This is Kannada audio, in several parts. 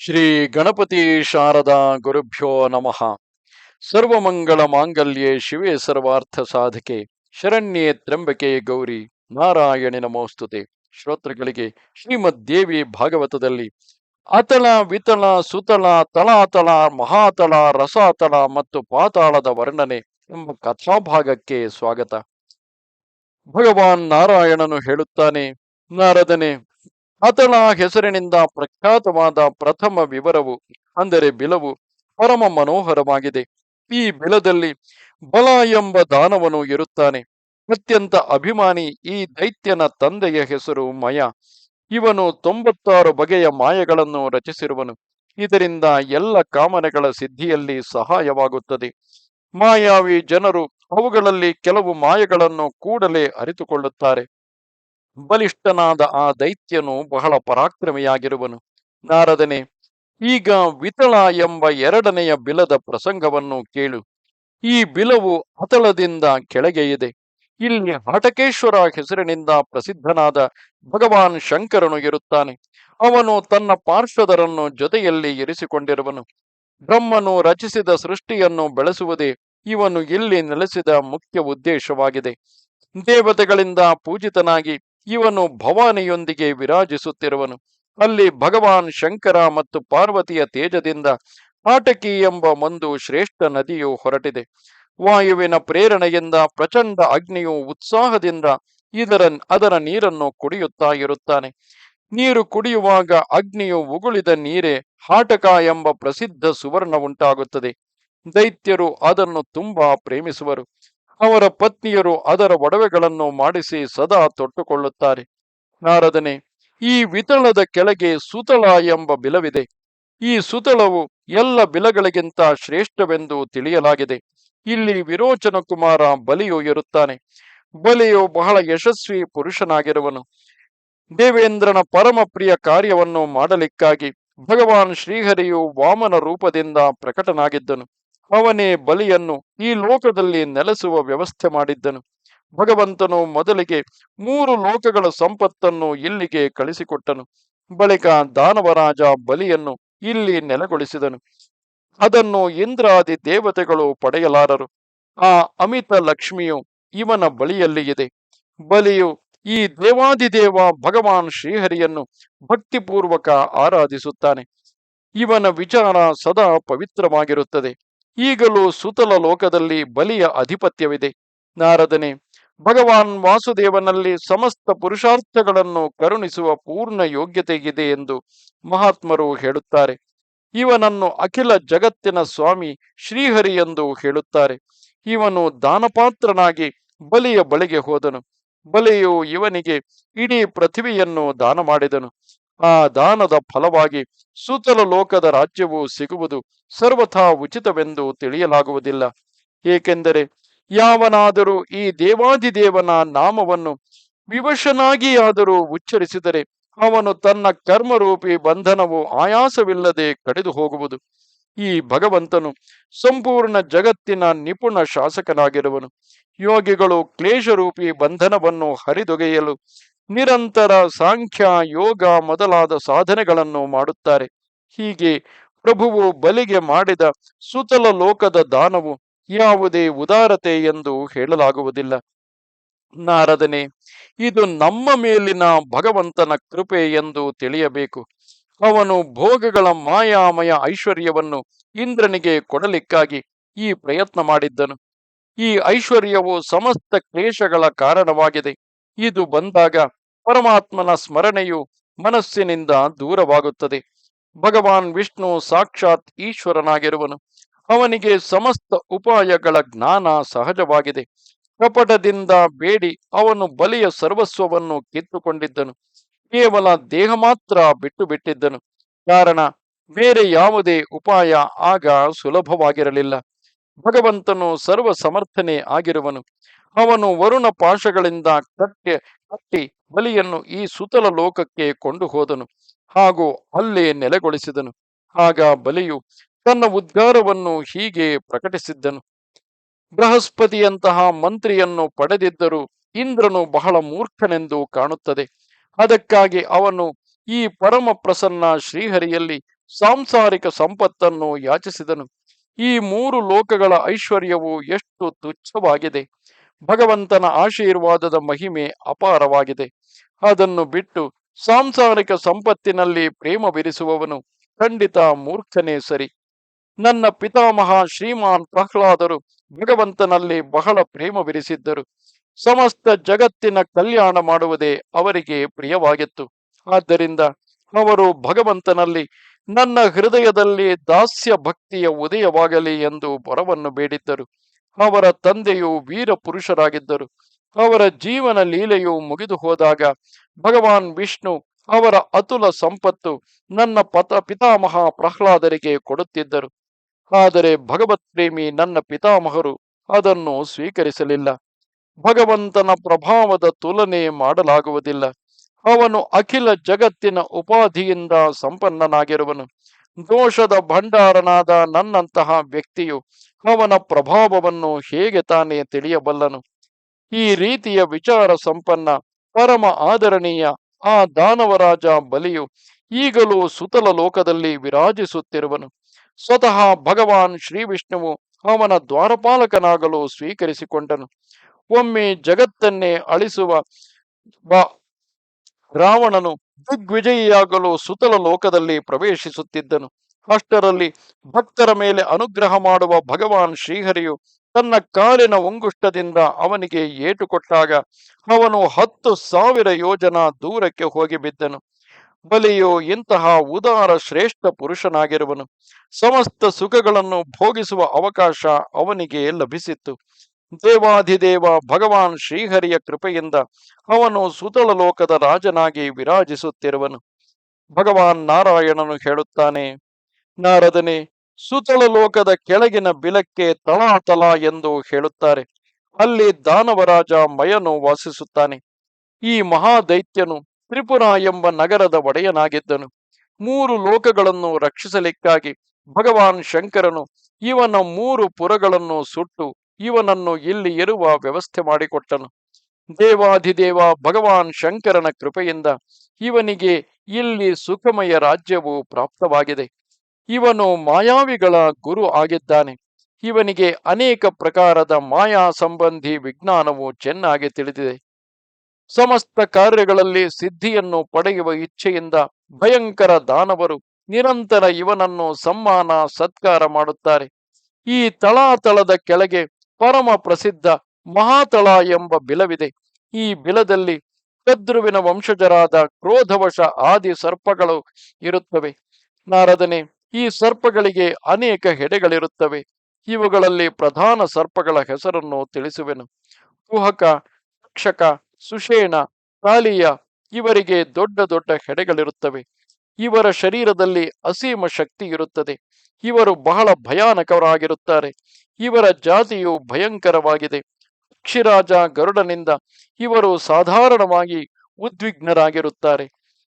ಶ್ರೀ ಗಣಪತಿ ಶಾರದಾ ಗುರುಭ್ಯೋ ನಮಃ. ಸರ್ವಮಂಗಳ ಮಾಂಗಲ್ಯೆ ಶಿವೇ ಸರ್ವಾರ್ಥ ಸಾಧಕೆ. ಶರಣ್ಯೇ ತ್ರಂಬಕೆ ಗೌರಿ. ನಾರಾಯಣಿ ನಮೋಸ್ತುತೆ. ಶ್ರೋತೃಗಳಿಗೆ ಶ್ರೀಮದ್ ದೇವಿ ಭಾಗವತದಲ್ಲಿ ಅತಳ ವಿತಳ ಸುತಳ ತಳಾತಳ ಮಹಾತಳ ರಸಾತಳ ಮತ್ತು ಪಾತಾಳದ ವರ್ಣನೆ ಎಂಬ ಕಥಾಭಾಗಕ್ಕೆ ಸ್ವಾಗತ. ಭಗವಾನ್ ನಾರಾಯಣನು ಹೇಳುತ್ತಾನೆ, ನಾರದನೆ ಅತಳ ಹೆಸರಿನಿಂದ ಪ್ರಖ್ಯಾತವಾದ ಪ್ರಥಮ ವಿವರವು, ಅಂದರೆ ಬಿಲವು, ಪರಮ ಮನೋಹರವಾಗಿದೆ. ಈ ಬಿಲದಲ್ಲಿ ಬಲ ಎಂಬ ದಾನವನು ಇರುತ್ತಾನೆ. ಅತ್ಯಂತ ಅಭಿಮಾನಿ ಈ ದೈತ್ಯನ ತಂದೆಯ ಹೆಸರು ಮಯ. ಇವನು ತೊಂಬತ್ತಾರು ಬಗೆಯ ಮಾಯಗಳನ್ನು ರಚಿಸಿರುವನು. ಇದರಿಂದ ಎಲ್ಲ ಕಾಮನೆಗಳ ಸಿದ್ಧಿಯಲ್ಲಿ ಸಹಾಯವಾಗುತ್ತದೆ. ಮಾಯಾವಿ ಜನರು ಅವುಗಳಲ್ಲಿ ಕೆಲವು ಮಾಯಗಳನ್ನು ಕೂಡಲೇ ಅರಿತುಕೊಳ್ಳುತ್ತಾರೆ. ಬಲಿಷ್ಠನಾದ ಆ ದೈತ್ಯನು ಬಹಳ ಪರಾಕ್ರಮಿಯಾಗಿರುವನು. ನಾರದನೆ, ಈಗ ವಿತಳ ಎಂಬ ಎರಡನೆಯ ಬಿಲದ ಪ್ರಸಂಗವನ್ನು ಕೇಳು. ಈ ಬಿಲವು ಅತಳದಿಂದ ಕೆಳಗೆ ಇದೆ. ಇಲ್ಲಿ ಹಟಕೇಶ್ವರ ಹೆಸರಿನಿಂದ ಪ್ರಸಿದ್ಧನಾದ ಭಗವಾನ್ ಶಂಕರನು ಇರುತ್ತಾನೆ. ಅವನು ತನ್ನ ಪಾರ್ಶ್ವದರನ್ನು ಜೊತೆಯಲ್ಲಿ ಇರಿಸಿಕೊಂಡಿರುವನು. ಬ್ರಹ್ಮನು ರಚಿಸಿದ ಸೃಷ್ಟಿಯನ್ನು ಬೆಳೆಸುವುದೇ ಇವನು ಇಲ್ಲಿ ನೆಲೆಸಿದ ಮುಖ್ಯ ಉದ್ದೇಶವಾಗಿದೆ. ದೇವತೆಗಳಿಂದ ಪೂಜಿತನಾಗಿ ಇವನು ಭವಾನಿಯೊಂದಿಗೆ ವಿರಾಜಿಸುತ್ತಿರುವನು. ಅಲ್ಲಿ ಭಗವಾನ್ ಶಂಕರ ಮತ್ತು ಪಾರ್ವತಿಯ ತೇಜದಿಂದ ಆಟಕಿ ಎಂಬ ಒಂದು ಶ್ರೇಷ್ಠ ನದಿಯು ಹೊರಟಿದೆ. ವಾಯುವಿನ ಪ್ರೇರಣೆಯಿಂದ ಪ್ರಚಂಡ ಅಗ್ನಿಯು ಉತ್ಸಾಹದಿಂದ ಇದರ, ಅದರ ನೀರನ್ನು ಕುಡಿಯುತ್ತಾ ಇರುತ್ತಾನೆ. ನೀರು ಕುಡಿಯುವಾಗ ಅಗ್ನಿಯು ಉಗುಳಿದ ನೀರೇ ಹಾಟಕ ಎಂಬ ಪ್ರಸಿದ್ಧ ಸುವರ್ಣ ಉಂಟಾಗುತ್ತದೆ. ದೈತ್ಯರು ಅದನ್ನು ತುಂಬಾ ಪ್ರೇಮಿಸುವರು. ಅವರ ಪತ್ನಿಯರು ಅದರ ಒಡವೆಗಳನ್ನು ಮಾಡಿಸಿ ಸದಾ ತೊಟ್ಟುಕೊಳ್ಳುತ್ತಾರೆ. ನಾರದನೆ, ಈ ವಿತಳದ ಕೆಳಗೆ ಸುತಳ ಎಂಬ ಬಿಲವಿದೆ. ಈ ಸುತಳವು ಎಲ್ಲ ಬಿಲಗಳಿಗಿಂತ ಶ್ರೇಷ್ಠವೆಂದು ತಿಳಿಯಲಾಗಿದೆ. ಇಲ್ಲಿ ವಿರೋಚನ ಕುಮಾರ ಬಲಿಯು ಇರುತ್ತಾನೆ. ಬಲಿಯು ಬಹಳ ಯಶಸ್ವಿ ಪುರುಷನಾಗಿರುವನು. ದೇವೇಂದ್ರನ ಪರಮ ಪ್ರಿಯ ಕಾರ್ಯವನ್ನು ಮಾಡಲಿಕ್ಕಾಗಿ ಭಗವಾನ್ ಶ್ರೀಹರಿಯು ವಾಮನ ರೂಪದಿಂದ ಪ್ರಕಟನಾಗಿದ್ದನು. ಅವನೇ ಬಲಿಯನ್ನು ಈ ಲೋಕದಲ್ಲಿ ನೆಲೆಸುವ ವ್ಯವಸ್ಥೆ ಮಾಡಿದ್ದನು. ಭಗವಂತನು ಮೊದಲಿಗೆ ಮೂರು ಲೋಕಗಳ ಸಂಪತ್ತನ್ನು ಇಲ್ಲಿಗೆ ಕಳಿಸಿಕೊಟ್ಟನು. ಬಳಿಕ ದಾನವರಾಜ ಬಲಿಯನ್ನು ಇಲ್ಲಿ ನೆಲೆಗೊಳಿಸಿದನು. ಅದನ್ನು ಇಂದ್ರಾದಿ ದೇವತೆಗಳು ಪಡೆಯಲಾರರು. ಆ ಅಮಿತ ಲಕ್ಷ್ಮಿಯು ಇವನ ಬಳಿಯಲ್ಲಿ ಇದೆ ಬಲಿಯು ಈ ದೇವಾದಿದೇವ ಭಗವಾನ್ ಶ್ರೀಹರಿಯನ್ನು ಭಕ್ತಿಪೂರ್ವಕ ಆರಾಧಿಸುತ್ತಾನೆ. ಇವನ ವಿಚಾರ ಸದಾ ಪವಿತ್ರವಾಗಿರುತ್ತದೆ. ಈಗಲೂ ಸುತಲ ಲೋಕದಲ್ಲಿ ಬಲಿಯ ಅಧಿಪತ್ಯವಿದೆ. ನಾರದನೆ, ಭಗವಾನ್ ವಾಸುದೇವನಲ್ಲಿ ಸಮಸ್ತ ಪುರುಷಾರ್ಥಗಳನ್ನು ಕರುಣಿಸುವ ಪೂರ್ಣ ಯೋಗ್ಯತೆ ಇದೆ ಎಂದು ಮಹಾತ್ಮರು ಹೇಳುತ್ತಾರೆ. ಇವನನ್ನು ಅಖಿಲ ಜಗತ್ತಿನ ಸ್ವಾಮಿ ಶ್ರೀಹರಿ ಎಂದು ಹೇಳುತ್ತಾರೆ. ಇವನು ದಾನಪಾತ್ರನಾಗಿ ಬಲಿಯ ಬಳಿಗೆ ಹೋದನು. ಬಲಿಯು ಇವನಿಗೆ ಇಡೀ ಪೃಥ್ವಿಯನ್ನು ದಾನ ಮಾಡಿದನು ಆ ದಾನದ ಫಲವಾಗಿ ಸುತಲ ಲೋಕದ ರಾಜ್ಯವು ಸಿಗುವುದು ಸರ್ವಥಾ ಉಚಿತವೆಂದು ತಿಳಿಯಲಾಗುವುದಿಲ್ಲ. ಏಕೆಂದರೆ ಯಾವನಾದರೂ ಈ ದೇವಾದಿದೇವನ ನಾಮವನ್ನು ವಿವಶನಾಗಿಯಾದರೂ ಉಚ್ಚರಿಸಿದರೆ ಅವನು ತನ್ನ ಕರ್ಮರೂಪಿ ಬಂಧನವು ಆಯಾಸವಿಲ್ಲದೆ ಕಡಿದು ಹೋಗುವುದು ಈ ಭಗವಂತನು ಸಂಪೂರ್ಣ ಜಗತ್ತಿನ ನಿಪುಣ ಶಾಸಕನಾಗಿರುವನು. ಯೋಗಿಗಳು ಕ್ಲೇಶರೂಪಿ ಬಂಧನವನ್ನು ಹರಿದೊಗೆಯಲು ನಿರಂತರ ಸಾಂಖ್ಯ ಯೋಗ ಮೊದಲಾದ ಸಾಧನೆಗಳನ್ನು ಮಾಡುತ್ತಾರೆ. ಹೀಗೆ ಪ್ರಭುವು ಬಲಿಗೆ ಮಾಡಿದ ಸುತಲ ಲೋಕದ ದಾನವು ಯಾವುದೇ ಉದಾರತೆ ಎಂದು ಹೇಳಲಾಗುವುದಿಲ್ಲ. ನಾರದನೆ, ಇದು ನಮ್ಮ ಮೇಲಿನ ಭಗವಂತನ ಕೃಪೆ ಎಂದು ತಿಳಿಯಬೇಕು. ಅವನು ಭೋಗಗಳ ಮಾಯಾಮಯ ಐಶ್ವರ್ಯವನ್ನು ಇಂದ್ರನಿಗೆ ಕೊಡಲಿಕ್ಕಾಗಿ ಈ ಪ್ರಯತ್ನ ಮಾಡಿದ್ದನು. ಈ ಐಶ್ವರ್ಯವು ಸಮಸ್ತ ಕ್ಲೇಶಗಳ ಕಾರಣವಾಗಿದೆ. ಇದು ಬಂದಾಗ ಪರಮಾತ್ಮನ ಸ್ಮರಣೆಯು ಮನಸ್ಸಿನಿಂದ ದೂರವಾಗುತ್ತದೆ. ಭಗವಾನ್ ವಿಷ್ಣು ಸಾಕ್ಷಾತ್ ಈಶ್ವರನಾಗಿರುವನು. ಅವನಿಗೆ ಸಮಸ್ತ ಉಪಾಯಗಳ ಜ್ಞಾನ ಸಹಜವಾಗಿದೆ. ಕಪಟದಿಂದ ಬೇಡಿ ಅವನು ಬಲಿಯ ಸರ್ವಸ್ವವನ್ನು ಕಿತ್ತುಕೊಂಡಿದ್ದನು. ಕೇವಲ ದೇಹ ಮಾತ್ರ ಬಿಟ್ಟು ಬಿಟ್ಟಿದ್ದನು ಕಾರಣ, ಬೇರೆ ಯಾವುದೇ ಉಪಾಯ ಆಗ ಸುಲಭವಾಗಿರಲಿಲ್ಲ. ಭಗವಂತನು ಸರ್ವ ಸಮರ್ಥನೆ ಆಗಿರುವನು. ಅವನು ವರುಣ ಪಾಶಗಳಿಂದ ಕಟ್ಟೆ, ಕಟ್ಟಿ ಬಲಿಯನ್ನು ಈ ಸುತಲ ಲೋಕಕ್ಕೆ ಕೊಂಡು ಹೋದನು. ಹಾಗೂ ಅಲ್ಲೇ ನೆಲೆಗೊಳಿಸಿದನು. ಆಗ ಬಲಿಯು ತನ್ನ ಉದ್ಗಾರವನ್ನು ಹೀಗೆ ಪ್ರಕಟಿಸಿದ್ದನು. ಬೃಹಸ್ಪತಿಯಂತಹ ಮಂತ್ರಿಯನ್ನು ಪಡೆದಿದ್ದರೂ ಇಂದ್ರನು ಬಹಳ ಮೂರ್ಖನೆಂದು ಕಾಣುತ್ತದೆ. ಅದಕ್ಕಾಗಿ ಅವನು ಈ ಪರಮ ಪ್ರಸನ್ನ ಶ್ರೀಹರಿಯಲ್ಲಿ ಸಾಂಸಾರಿಕ ಸಂಪತ್ತನ್ನು ಯಾಚಿಸಿದನು. ಈ ಮೂರು ಲೋಕಗಳ ಐಶ್ವರ್ಯವು ಎಷ್ಟು ತುಚ್ಛವಾಗಿದೆ. ಭಗವಂತನ ಆಶೀರ್ವಾದದ ಮಹಿಮೆ ಅಪಾರವಾಗಿದೆ. ಅದನ್ನು ಬಿಟ್ಟು ಸಾಂಸಾರಿಕ ಸಂಪತ್ತಿನಲ್ಲಿ ಪ್ರೇಮ ಬಿರಿಸುವವನು ಖಂಡಿತ ಮೂರ್ಖನೇ ಸರಿ. ನನ್ನ ಪಿತಾಮಹ ಶ್ರೀಮಾನ್ ಪ್ರಹ್ಲಾದರು ಭಗವಂತನಲ್ಲಿ ಬಹಳ ಪ್ರೇಮ ಬಿರಿಸಿದ್ದರು. ಸಮಸ್ತ ಜಗತ್ತಿನ ಕಲ್ಯಾಣ ಮಾಡುವುದೇ ಅವರಿಗೆ ಪ್ರಿಯವಾಗಿತ್ತು. ಆದ್ದರಿಂದ ಅವರು ಭಗವಂತನಲ್ಲಿ ನನ್ನ ಹೃದಯದಲ್ಲಿ ದಾಸ್ಯ ಭಕ್ತಿಯ ಉದಯವಾಗಲಿ ಎಂದು ಬರವನ್ನು ಬೇಡಿದ್ದರು. ಅವರ ತಂದೆಯು ವೀರ ಪುರುಷರಾಗಿದ್ದರು. ಅವರ ಜೀವನ ಲೀಲೆಯು ಮುಗಿದು ಹೋದಾಗ ಭಗವಾನ್ ವಿಷ್ಣು ಅವರ ಅತುಲ ಸಂಪತ್ತು ನನ್ನ ಪತ ಪಿತಾಮಹ ಪ್ರಹ್ಲಾದರಿಗೆ ಕೊಡುತ್ತಿದ್ದರು. ಆದರೆ ಭಗವತ್ ಪ್ರೇಮಿ ನನ್ನ ಪಿತಾಮಹರು ಅದನ್ನು ಸ್ವೀಕರಿಸಲಿಲ್ಲ. ಭಗವಂತನ ಪ್ರಭಾವದ ತುಲನೆ ಮಾಡಲಾಗುವುದಿಲ್ಲ. ಅವನು ಅಖಿಲ ಜಗತ್ತಿನ ಉಪಾಧಿಯಿಂದ ಸಂಪನ್ನನಾಗಿರುವನು. ದೋಷದ ಭಂಡಾರನಾದ ನನ್ನಂತಹ ವ್ಯಕ್ತಿಯು ಅವನ ಪ್ರಭಾವವನ್ನು ಹೇಗೆ ತಾನೇ ತಿಳಿಯಬಲ್ಲನು? ಈ ರೀತಿಯ ವಿಚಾರ ಸಂಪನ್ನ, ಪರಮ ಆದರಣೀಯ ಆ ದಾನವರಾಜ ಬಲಿಯು ಈಗಲೂ ಸುತಲ ಲೋಕದಲ್ಲಿ ವಿರಾಜಿಸುತ್ತಿರುವನು. ಸ್ವತಃ ಭಗವಾನ್ ಶ್ರೀ ವಿಷ್ಣುವು ಅವನ ದ್ವಾರಪಾಲಕನಾಗಲು ಸ್ವೀಕರಿಸಿಕೊಂಡನು. ಒಮ್ಮೆ ಜಗತ್ತನ್ನೇ ಅಳಿಸುವ ರಾವಣನು ದಿಗ್ವಿಜಯಿಯಾಗಲು ಸುತಲ ಲೋಕದಲ್ಲಿ ಪ್ರವೇಶಿಸುತ್ತಿದ್ದನು. ಅಷ್ಟರಲ್ಲಿ ಭಕ್ತರ ಮೇಲೆ ಅನುಗ್ರಹ ಮಾಡುವ ಭಗವಾನ್ ಶ್ರೀಹರಿಯು ತನ್ನ ಕಾಲಿನ ಉಂಗುಷ್ಟದಿಂದ ಅವನಿಗೆ ಏಟು ಕೊಟ್ಟಾಗ ಅವನು ಹತ್ತು ಸಾವಿರ ಯೋಜನ ದೂರಕ್ಕೆ ಹೋಗಿ ಬಿದ್ದನು. ಬಲಿಯು ಇಂತಹ ಉದಾರ ಶ್ರೇಷ್ಠ ಪುರುಷನಾಗಿರುವನು. ಸಮಸ್ತ ಸುಖಗಳನ್ನು ಭೋಗಿಸುವ ಅವಕಾಶ ಅವನಿಗೆ ಲಭಿಸಿತ್ತು. ದೇವಾಧಿದೇವ ಭಗವಾನ್ ಶ್ರೀಹರಿಯ ಕೃಪೆಯಿಂದ ಅವನು ಸುತಳ ಲೋಕದ ರಾಜನಾಗಿ ವಿರಾಜಿಸುತ್ತಿರುವನು. ಭಗವಾನ್ ನಾರಾಯಣನು ಹೇಳುತ್ತಾನೆ ನಾರದನೆ ಸುತಳ ಲೋಕದ ಕೆಳಗಿನ ಬಿಲಕ್ಕೆ ತಳಾತಲ ಎಂದು ಹೇಳುತ್ತಾರೆ. ಅಲ್ಲಿ ದಾನವರಾಜ ಮಯನು ವಾಸಿಸುತ್ತಾನೆ. ಈ ಮಹಾದೈತ್ಯನು ತ್ರಿಪುರ ಎಂಬ ನಗರದ ಒಡೆಯನಾಗಿದ್ದನು. ಮೂರು ಲೋಕಗಳನ್ನು ರಕ್ಷಿಸಲಿಕ್ಕಾಗಿ ಭಗವಾನ್ ಶಂಕರನು ಇವನ ಮೂರು ಪುರಗಳನ್ನು ಸುಟ್ಟು ಇವನನ್ನು ಇಲ್ಲಿ ಇರುವ ವ್ಯವಸ್ಥೆ ಮಾಡಿಕೊಟ್ಟನು. ದೇವಾಧಿದೇವ ಭಗವಾನ್ ಶಂಕರನ ಕೃಪೆಯಿಂದ ಇವನಿಗೆ ಇಲ್ಲಿ ಸುಖಮಯ ರಾಜ್ಯವು ಪ್ರಾಪ್ತವಾಗಿದೆ. ಇವನು ಮಾಯಾವಿಗಳ ಗುರು ಆಗಿದ್ದಾನೆ. ಇವನಿಗೆ ಅನೇಕ ಪ್ರಕಾರದ ಮಾಯಾ ಸಂಬಂಧಿ ವಿಜ್ಞಾನವು ಚೆನ್ನಾಗಿ ತಿಳಿದಿದೆ. ಸಮಸ್ತ ಕಾರ್ಯಗಳಲ್ಲಿ ಸಿದ್ಧಿಯನ್ನು ಪಡೆಯುವ ಇಚ್ಛೆಯಿಂದ ಭಯಂಕರ ದಾನವರು ನಿರಂತರ ಇವನನ್ನು ಸಮ್ಮಾನ ಸತ್ಕಾರ ಮಾಡುತ್ತಾರೆ. ಈ ತಳಾತಳದ ಕೆಳಗೆ ಪರಮ ಪ್ರಸಿದ್ಧ ಮಹಾತಳ ಎಂಬ ಬಿಲವಿದೆ. ಈ ಬಿಲದಲ್ಲಿ ಕದ್ರುವಿನ ವಂಶಜರಾದ ಕ್ರೋಧವಶ ಆದಿ ಸರ್ಪಗಳು ಇರುತ್ತವೆ. ನಾರದನೆ ಈ ಸರ್ಪಗಳಿಗೆ ಅನೇಕ ಹೆಡೆಗಳಿರುತ್ತವೆ. ಇವುಗಳಲ್ಲಿ ಪ್ರಧಾನ ಸರ್ಪಗಳ ಹೆಸರನ್ನು ತಿಳಿಸುವೆನು. ಕುಹಕ ತಕ್ಷಕ ಸುಷೇಣ, ಕಾಲಿಯ ಇವರಿಗೆ ದೊಡ್ಡ ದೊಡ್ಡ ಹೆಡೆಗಳಿರುತ್ತವೆ. ಇವರ ಶರೀರದಲ್ಲಿ ಅಸೀಮ ಶಕ್ತಿ ಇರುತ್ತದೆ. ಇವರು ಬಹಳ ಭಯಾನಕರಾಗಿರುತ್ತಾರೆ. ಇವರ ಜಾತಿಯು ಭಯಂಕರವಾಗಿದೆ. ಪಕ್ಷಿರಾಜ ಗರುಡನಿಂದ ಇವರು ಸಾಧಾರಣವಾಗಿ ಉದ್ವಿಗ್ನರಾಗಿರುತ್ತಾರೆ.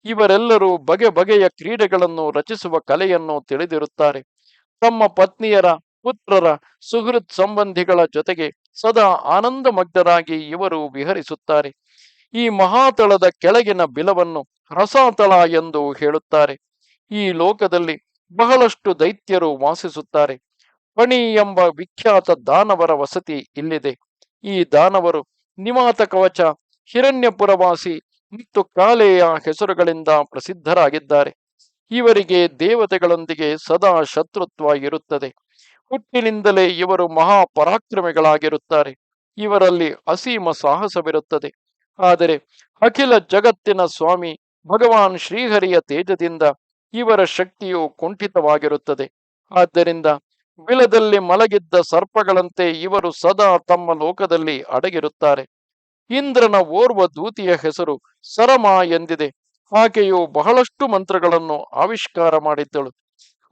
ಇವರೆಲ್ಲರೂ ಬಗೆ ಬಗೆಯ ಕ್ರೀಡೆಗಳನ್ನು ರಚಿಸುವ ಕಲೆಯನ್ನು ತಿಳಿದಿರುತ್ತಾರೆ. ತಮ್ಮ ಪತ್ನಿಯರ, ಪುತ್ರರ, ಸುಹೃತ್ ಸಂಬಂಧಿಗಳ ಜೊತೆಗೆ ಸದಾ ಆನಂದಮಗ್ಧರಾಗಿ ಇವರು ವಿಹರಿಸುತ್ತಾರೆ. ಈ ಮಹಾತಳದ ಕೆಳಗಿನ ಬಿಲವನ್ನು ರಸಾತಳ ಎಂದು ಹೇಳುತ್ತಾರೆ. ಈ ಲೋಕದಲ್ಲಿ ಬಹಳಷ್ಟು ದೈತ್ಯರು ವಾಸಿಸುತ್ತಾರೆ. ಪಣಿ ಎಂಬ ವಿಖ್ಯಾತ ದಾನವರ ವಸತಿ ಇಲ್ಲಿದೆ. ಈ ದಾನವರು ನಿವಾತ ಕವಚ ಹಿರಣ್ಯಪುರವಾಸಿ ಮತ್ತು ಕಾಲೆಯ ಹೆಸರುಗಳಿಂದ ಪ್ರಸಿದ್ಧರಾಗಿದ್ದಾರೆ. ಇವರಿಗೆ ದೇವತೆಗಳೊಂದಿಗೆ ಸದಾ ಶತ್ರುತ್ವ ಇರುತ್ತದೆ ಹುಟ್ಟಿನಿಂದಲೇ ಇವರು ಮಹಾಪರಾಕ್ರಮಿಗಳಾಗಿರುತ್ತಾರೆ. ಇವರಲ್ಲಿ ಅಸೀಮ ಸಾಹಸವಿರುತ್ತದೆ. ಆದರೆ ಅಖಿಲ ಜಗತ್ತಿನ ಸ್ವಾಮಿ ಭಗವಾನ್ ಶ್ರೀಹರಿಯ ತೇಜದಿಂದ ಇವರ ಶಕ್ತಿಯು ಕುಂಠಿತವಾಗಿರುತ್ತದೆ. ಆದ್ದರಿಂದ ವಿಲದಲ್ಲಿ ಮಲಗಿದ್ದ ಸರ್ಪಗಳಂತೆ ಇವರು ಸದಾ ತಮ್ಮ ಲೋಕದಲ್ಲಿ ಅಡಗಿರುತ್ತಾರೆ. ಇಂದ್ರನ ಓರ್ವ ದೂತಿಯ ಹೆಸರು ಸರಮ ಎಂದಿದೆ. ಆಕೆಯು ಬಹಳಷ್ಟು ಮಂತ್ರಗಳನ್ನು ಆವಿಷ್ಕಾರ ಮಾಡಿದ್ದಳು.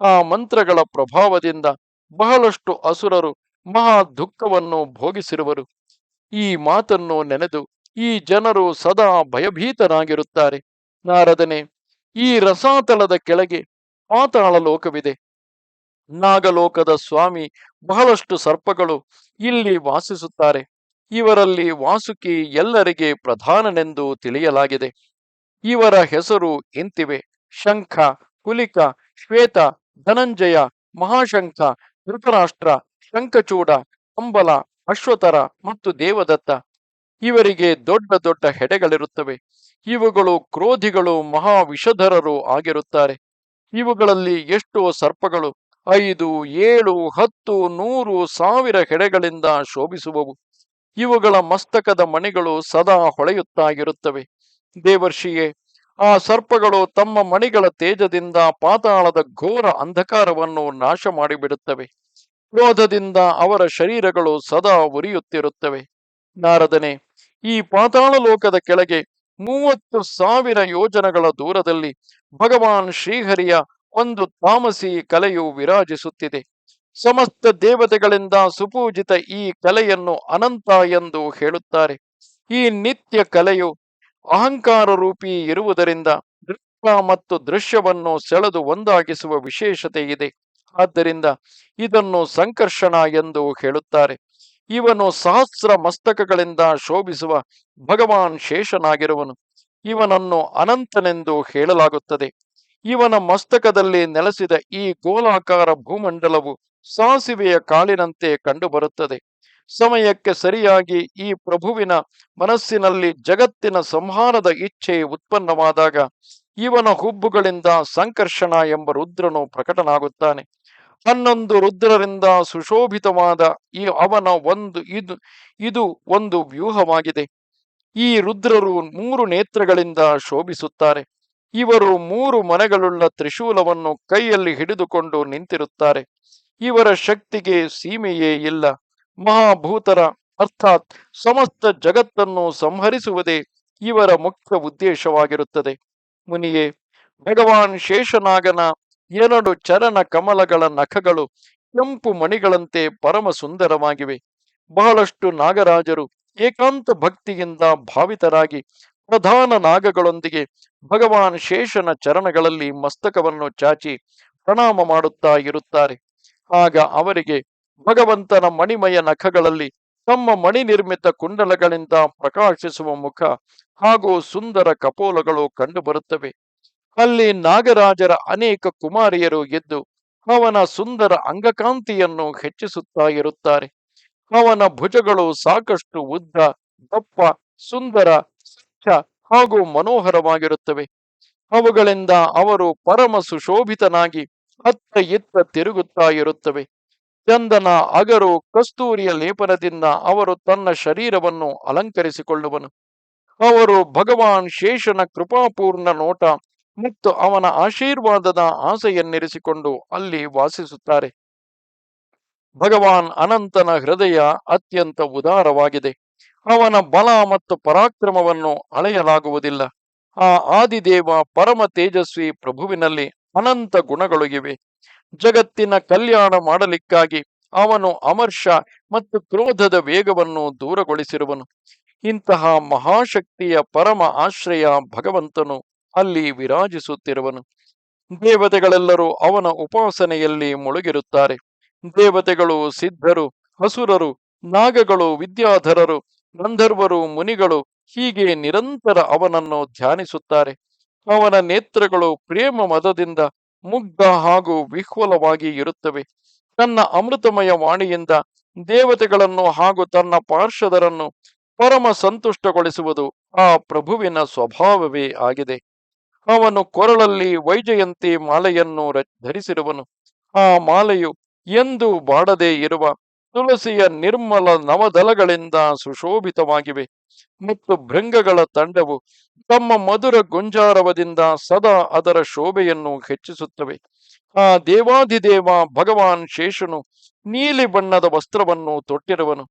ಆ ಮಂತ್ರಗಳ ಪ್ರಭಾವದಿಂದ ಬಹಳಷ್ಟು ಅಸುರರು ಮಹಾ ದುಃಖವನ್ನು ಭೋಗಿಸಿರುವರು. ಈ ಮಾತನ್ನು ನೆನೆದು ಈ ಜನರು ಸದಾ ಭಯಭೀತರಾಗಿರುತ್ತಾರೆ. ನಾರದನೆ, ಈ ರಸಾತಳದ ಕೆಳಗೆ ಪಾತಾಳ ಲೋಕವಿದೆ. ನಾಗಲೋಕದ ಸ್ವಾಮಿ ಬಹಳಷ್ಟು ಸರ್ಪಗಳು ಇಲ್ಲಿ ವಾಸಿಸುತ್ತಾರೆ. ಇವರಲ್ಲಿ ವಾಸುಕಿ ಎಲ್ಲರಿಗೆ ಪ್ರಧಾನನೆಂದು ತಿಳಿಯಲಾಗಿದೆ. ಇವರ ಹೆಸರು ಇಂತಿವೆ. ಶಂಖ ಕುಲಿಕ ಶ್ವೇತ, ಧನಂಜಯ, ಮಹಾಶಂಖ, ಧೃತರಾಷ್ಟ್ರ, ಶಂಖಚೂಡ, ಕಂಬಲ ಅಶ್ವತರ ಮತ್ತು ದೇವದತ್ತ. ಇವರಿಗೆ ದೊಡ್ಡ ದೊಡ್ಡ ಹೆಡೆಗಳಿರುತ್ತವೆ. ಇವುಗಳು ಕ್ರೋಧಿಗಳು, ಮಹಾವಿಷಧರರು ಆಗಿರುತ್ತಾರೆ. ಇವುಗಳಲ್ಲಿ ಎಷ್ಟೋ ಸರ್ಪಗಳು? ಐದು, ಏಳು, ಹತ್ತು, ನೂರು ಸಾವಿರ ಹೆಡೆಗಳಿಂದ ಶೋಭಿಸುವವು. ಇವುಗಳ ಮಸ್ತಕದ ಮಣಿಗಳು ಸದಾ ಹೊಳೆಯುತ್ತಾಗಿರುತ್ತವೆ. ದೇವರ್ಷಿಯೇ, ಆ ಸರ್ಪಗಳು ತಮ್ಮ ಮಣಿಗಳ ತೇಜದಿಂದ ಪಾತಾಳದ ಘೋರ ಅಂಧಕಾರವನ್ನು ನಾಶ ಮಾಡಿಬಿಡುತ್ತವೆ ಕ್ರೋಧದಿಂದ ಅವರ ಶರೀರಗಳು ಸದಾ ಉರಿಯುತ್ತಿರುತ್ತವೆ. ನಾರದನೆ, ಈ ಪಾತಾಳ ಲೋಕದ ಕೆಳಗೆ ಮೂವತ್ತು ಸಾವಿರ ಯೋಜನಗಳ ದೂರದಲ್ಲಿ ಭಗವಾನ್ ಶ್ರೀಹರಿಯ ಒಂದು ತಾಮಸಿ ಕಲೆಯು ವಿರಾಜಿಸುತ್ತಿದೆ. ಸಮಸ್ತ ದೇವತೆಗಳಿಂದ ಸುಪೂಜಿತ ಈ ಕಲೆಯನ್ನು ಅನಂತ ಎಂದು ಹೇಳುತ್ತಾರೆ. ಈ ನಿತ್ಯ ಕಲೆಯು ಅಹಂಕಾರ ರೂಪಿ ಇರುವುದರಿಂದ ದೃಶ್ಯ ಮತ್ತು ದೃಶ್ಯವನ್ನು ಸೆಳೆದು ಒಂದಾಗಿಸುವ ವಿಶೇಷತೆ ಇದೆ. ಆದ್ದರಿಂದ ಇದನ್ನು ಸಂಕರ್ಷಣ ಎಂದು ಹೇಳುತ್ತಾರೆ. ಇವನು ಸಹಸ್ರ ಮಸ್ತಕಗಳಿಂದ ಶೋಭಿಸುವ ಭಗವಾನ್ ಶೇಷನಾಗಿರುವನು. ಇವನನ್ನು ಅನಂತನೆಂದು ಹೇಳಲಾಗುತ್ತದೆ. ಇವನ ಮಸ್ತಕದಲ್ಲಿ ನೆಲೆಸಿದ ಈ ಗೋಲಾಕಾರ ಭೂಮಂಡಲವು ಸಾಸಿವೆಯ ಕಾಳಿನಂತೆ ಕಂಡುಬರುತ್ತದೆ. ಸಮಯಕ್ಕೆ ಸರಿಯಾಗಿ ಈ ಪ್ರಭುವಿನ ಮನಸ್ಸಿನಲ್ಲಿ ಜಗತ್ತಿನ ಸಂಹಾರದ ಇಚ್ಛೆ ಉತ್ಪನ್ನವಾದಾಗ ಇವನ ಹುಬ್ಬುಗಳಿಂದ ಸಂಕರ್ಷಣ ಎಂಬ ರುದ್ರನು ಪ್ರಕಟನಾಗುತ್ತಾನೆ. ಹನ್ನೊಂದು ರುದ್ರರಿಂದ ಸುಶೋಭಿತವಾದ ಈ ಅವನ ಒಂದು ಇದು ಇದು ಒಂದು ವ್ಯೂಹವಾಗಿದೆ. ಈ ರುದ್ರರು ಮೂರು ನೇತ್ರಗಳಿಂದ ಶೋಭಿಸುತ್ತಾರೆ. ಇವರು ಮೂರು ಮನೆಗಳುಳ್ಳ ತ್ರಿಶೂಲವನ್ನು ಕೈಯಲ್ಲಿ ಹಿಡಿದುಕೊಂಡು ನಿಂತಿರುತ್ತಾರೆ. ಇವರ ಶಕ್ತಿಗೆ ಸೀಮೆಯೇ ಇಲ್ಲ. ಮಹಾಭೂತರ, ಅರ್ಥಾತ್ ಸಮಸ್ತ ಜಗತ್ತನ್ನು ಸಂಹರಿಸುವುದೇ ಇವರ ಮುಖ್ಯ ಉದ್ದೇಶವಾಗಿರುತ್ತದೆ. ಮುನಿಯೇ, ಭಗವಾನ್ ಶೇಷನಾಗನ ಎರಡು ಚರಣ ಕಮಲಗಳ ನಖಗಳು ಕೆಂಪು ಮಣಿಗಳಂತೆ ಪರಮ ಸುಂದರವಾಗಿವೆ ಬಹಳಷ್ಟು ನಾಗರಾಜರು ಏಕಾಂತ ಭಕ್ತಿಯಿಂದ ಭಾವಿತರಾಗಿ ಪ್ರಧಾನ ನಾಗಗಳೊಂದಿಗೆ ಭಗವಾನ್ ಶೇಷನ ಚರಣಗಳಲ್ಲಿ ಮಸ್ತಕವನ್ನು ಚಾಚಿ ಪ್ರಣಾಮ ಮಾಡುತ್ತಾ ಇರುತ್ತಾರೆ. ಆಗ ಅವರಿಗೆ ಭಗವಂತನ ಮಣಿಮಯ ನಖಗಳಲ್ಲಿ ತಮ್ಮ ಮಣಿ ನಿರ್ಮಿತ ಕುಂಡಲಗಳಿಂದ ಪ್ರಕಾಶಿಸುವ ಮುಖ ಹಾಗೂ ಸುಂದರ ಕಪೋಲಗಳು ಕಂಡುಬರುತ್ತವೆ ಅಲ್ಲಿ ನಾಗರಾಜರ ಅನೇಕ ಕುಮಾರಿಯರು ಎದ್ದು ಅವನ ಸುಂದರ ಅಂಗಕಾಂತಿಯನ್ನು ಹೆಚ್ಚಿಸುತ್ತಾ ಇರುತ್ತಾರೆ. ಅವನ ಭುಜಗಳು ಸಾಕಷ್ಟು ಉದ್ದ, ದಪ್ಪ, ಸುಂದರ ಸ್ವಚ್ಛ ಹಾಗೂ ಮನೋಹರವಾಗಿರುತ್ತವೆ. ಅವುಗಳಿಂದ ಅವರು ಪರಮ ಸುಶೋಭಿತನಾಗಿ ಅತ್ತ ಇತ್ತ ತಿರುಗುತ್ತಾ ಇರುತ್ತವೆ. ಚಂದನ ಅಗರು ಕಸ್ತೂರಿಯ ಲೇಪನದಿಂದ ಅವರು ತನ್ನ ಶರೀರವನ್ನು ಅಲಂಕರಿಸಿಕೊಳ್ಳುವನು. ಅವರು ಭಗವಾನ್ ಶೇಷನ ಕೃಪಾಪೂರ್ಣ ನೋಟ ಮತ್ತು ಅವನ ಆಶೀರ್ವಾದದ ಆಸೆಯನ್ನಿರಿಸಿಕೊಂಡು ಅಲ್ಲಿ ವಾಸಿಸುತ್ತಾರೆ. ಭಗವಾನ್ ಅನಂತನ ಹೃದಯ ಅತ್ಯಂತ ಉದಾರವಾಗಿದೆ. ಅವನ ಬಲ ಮತ್ತು ಪರಾಕ್ರಮವನ್ನು ಅಳೆಯಲಾಗುವುದಿಲ್ಲ. ಆ ಆದಿದೇವ ಪರಮ ತೇಜಸ್ವಿ ಪ್ರಭುವಿನಲ್ಲಿ ಅನಂತ ಗುಣಗಳು ಇವೆ ಜಗತ್ತಿನ ಕಲ್ಯಾಣ ಮಾಡಲಿಕ್ಕಾಗಿ ಅವನು ಅಮರ್ಷ ಮತ್ತು ಕ್ರೋಧದ ವೇಗವನ್ನು ದೂರಗೊಳಿಸಿರುವನು. ಇಂತಹ ಮಹಾಶಕ್ತಿಯ ಪರಮ ಆಶ್ರಯ ಭಗವಂತನು ಅಲ್ಲಿ ವಿರಾಜಿಸುತ್ತಿರುವನು. ದೇವತೆಗಳೆಲ್ಲರೂ ಅವನ ಉಪಾಸನೆಯಲ್ಲಿ ಮುಳುಗಿರುತ್ತಾರೆ. ದೇವತೆಗಳು ಸಿದ್ಧರು ಹಸುರರು ನಾಗಗಳು, ವಿದ್ಯಾಧರರು, ಗಂಧರ್ವರು, ಮುನಿಗಳು ಹೀಗೆ ನಿರಂತರ ಅವನನ್ನು ಧ್ಯಾನಿಸುತ್ತಾರೆ. ಅವನ ನೇತ್ರಗಳು ಪ್ರೇಮ ಮದದಿಂದ ಮುಗ್ಧ ಹಾಗೂ ವಿಹ್ವಲವಾಗಿ ಇರುತ್ತವೆ. ತನ್ನ ಅಮೃತಮಯ ವಾಣಿಯಿಂದ ದೇವತೆಗಳನ್ನು ಹಾಗೂ ತನ್ನ ಪಾರ್ಷದರನ್ನು ಪರಮ ಸಂತುಷ್ಟಗೊಳಿಸುವುದು ಆ ಪ್ರಭುವಿನ ಸ್ವಭಾವವೇ ಆಗಿದೆ. ಅವನು ಕೊರಳಲ್ಲಿ ವೈಜಯಂತಿ ಮಾಲೆಯನ್ನು ಧರಿಸಿರುವನು. ಆ ಮಾಲೆಯು ಎಂದು ಬಾಡದೆ ಇರುವ ತುಳಸಿಯ ನಿರ್ಮಲ ನವದಲಗಳಿಂದ ಸುಶೋಭಿತವಾಗಿವೆ ಮತ್ತು ಭೃಂಗಗಳ ತಂಡವು ತಮ್ಮ ಮಧುರ ಗುಂಜಾರವದಿಂದ ಸದಾ ಅದರ ಶೋಭೆಯನ್ನು ಹೆಚ್ಚಿಸುತ್ತವೆ. ಆ ದೇವಾದಿದೇವ ಭಗವಾನ್ ಶೇಷನು ನೀಲಿ ಬಣ್ಣದ ವಸ್ತ್ರವನ್ನು ತೊಟ್ಟಿರುವನು.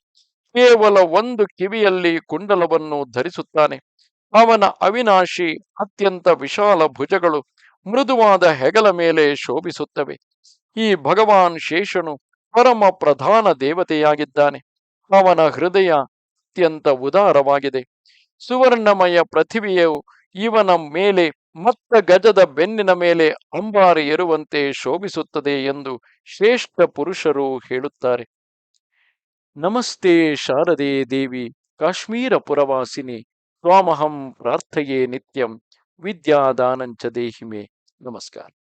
ಕೇವಲ ಒಂದು ಕಿವಿಯಲ್ಲಿ ಕುಂಡಲವನ್ನು ಧರಿಸುತ್ತಾನೆ. ಅವನ ಅವಿನಾಶಿ ಅತ್ಯಂತ ವಿಶಾಲ ಭುಜಗಳು ಮೃದುವಾದ ಹೆಗಲ ಮೇಲೆ ಶೋಭಿಸುತ್ತವೆ. ಈ ಭಗವಾನ್ ಶೇಷನು ಪರಮ ಪ್ರಧಾನ ದೇವತೆಯಾಗಿದ್ದಾನೆ. ಅವನ ಹೃದಯ ಅತ್ಯಂತ ಉದಾರವಾಗಿದೆ. ಸುವರ್ಣಮಯ ಪೃಥಿವಿಯು ಇವನ ಮೇಲೆ ಮತ್ತ ಗಜದ ಬೆನ್ನಿನ ಮೇಲೆ ಅಂಬಾರಿ ಇರುವಂತೆ ಶೋಭಿಸುತ್ತದೆ ಎಂದು ಶ್ರೇಷ್ಠ ಪುರುಷರು ಹೇಳುತ್ತಾರೆ. ನಮಸ್ತೆ ಶಾರದೆ ದೇವಿ, ಕಾಶ್ಮೀರ ಪುರವಾಸಿನಿ ಸ್ವಾಮಹಂ ಪ್ರಾರ್ಥೆಯೇ ನಿತ್ಯಂ, ವಿದ್ಯಾದಾನಂಚ ದೇಹಿಮೆ. ನಮಸ್ಕಾರ.